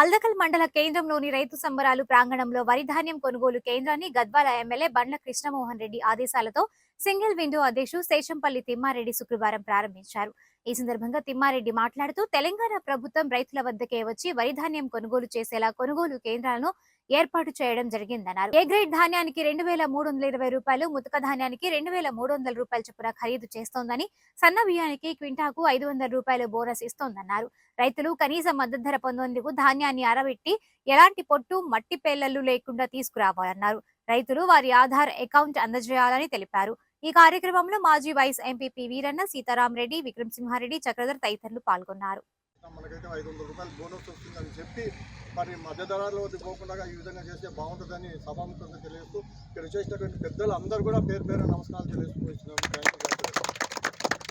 మల్దకల్ మండల కేంద్రంలోని రైతు సంబరాలు ప్రాంగణంలో వరి ధాన్యం కొనుగోలు కేంద్రాన్ని గద్వాల ఎమ్మెల్యే బండ్ల కృష్ణమోహన్ రెడ్డి ఆదేశాలతో సింగిల్ విండో అధ్యక్షుడు శేషంపల్లి తిమ్మారెడ్డి శుక్రవారం ప్రారంభించారు. ఈ సందర్భంగా తిమ్మారెడ్డి మాట్లాడుతూ తెలంగాణ ప్రభుత్వం రైతుల వద్దకే వచ్చి వరి ధాన్యం కొనుగోలు చేసేలా కొనుగోలు కేంద్రాలను ఏర్పాటు చేయడం జరిగిందన్నారు. ఏ గ్రేడ్ ధాన్యానికి రెండు వేల మూడు వందల ఇరవై రూపాయలు ముతక ధాన్యానికి రెండు వేల మూడు వందల రూపాయల చొప్పున ఖరీదు చేస్తోందని సన్న బియ్యానికి క్వింటాకు ఐదు వందల రూపాయలు బోనస్ ఇస్తోందన్నారు. రైతులు కనీస మద్దతు ధర పొందేందుకు ధాన్యాన్ని ధాన్యాన్ని అరబెట్టి ఎలాంటి పొట్టు మట్టి పేలలు లేకుండా తీసుకురావాలన్నారు. రైతులు వారి ఆధార్ అకౌంట్ అందజేయాలని తెలిపారు. ఈ కార్యక్రమంలో మాజీ వైస్ ఎంపీపీ వీరన్న సీతారాం రెడ్డి విక్రమ్ సింహారెడ్డి చక్రధర్ తదితరులు పాల్గొన్నారు. మనకైతే ఐదు వందల రూపాయలు బోనస్ వస్తుందని చెప్పి మరి మధ్య ధరలో పోకుండా ఈ విధంగా చేస్తే బాగుంటుందని సభాముఖంగా తెలియజేస్తూ ఇక్కడ చేసినటువంటి పెద్దలు అందరూ కూడా పేరు పేరు నమస్కారాలు తెలియజేస్తూ వచ్చినారు